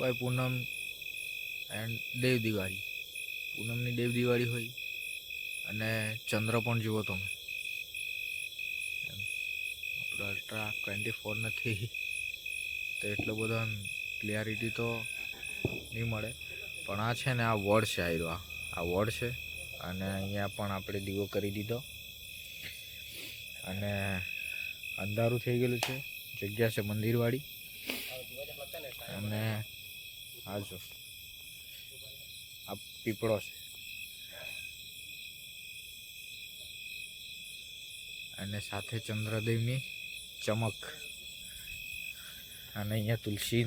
ભાઈ પૂનમ એન્ડ દેવ દિવાળી. પૂનમની દેવ દિવાળી હોય અને ચંદ્ર પણ જુઓ તમે. આપણો અલ્ટ્રા ટ્વેન્ટી ફોર નથી. તો એટલો બધો ક્લિયરિટી તો નહીં મળે. પણ આ છે ને આ વોર્ડ છે આયરો આ વડ છે અને અહીંયા પણ આપણે દીવો કરી દીધો. અને અંધારું થઈ ગયેલું છે. જગ્યા છે મંદિરવાળી. અને આ જો આ પીપળો છે. અને સાથે ચંદ્રદેવની ચમક. અને અહીંયા તુલસી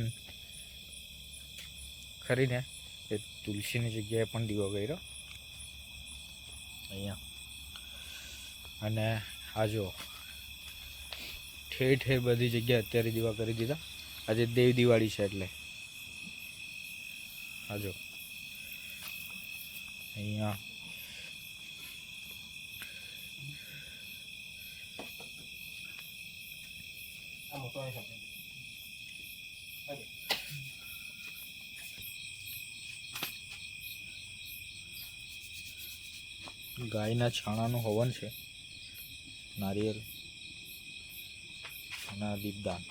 ખરીને એ તુલસીની જગ્યાએ પણ દીવો કર્યો. અહીંયા. અને આ જો ઠેર ઠેર બધી જગ્યાએ અત્યારે દીવા કરી દીધા. આજે દેવ દિવાળી છે એટલે. આ જો અહીંયા ગાયના છાણાનું હવન છે. નારિયેલ. અને દીપદાન.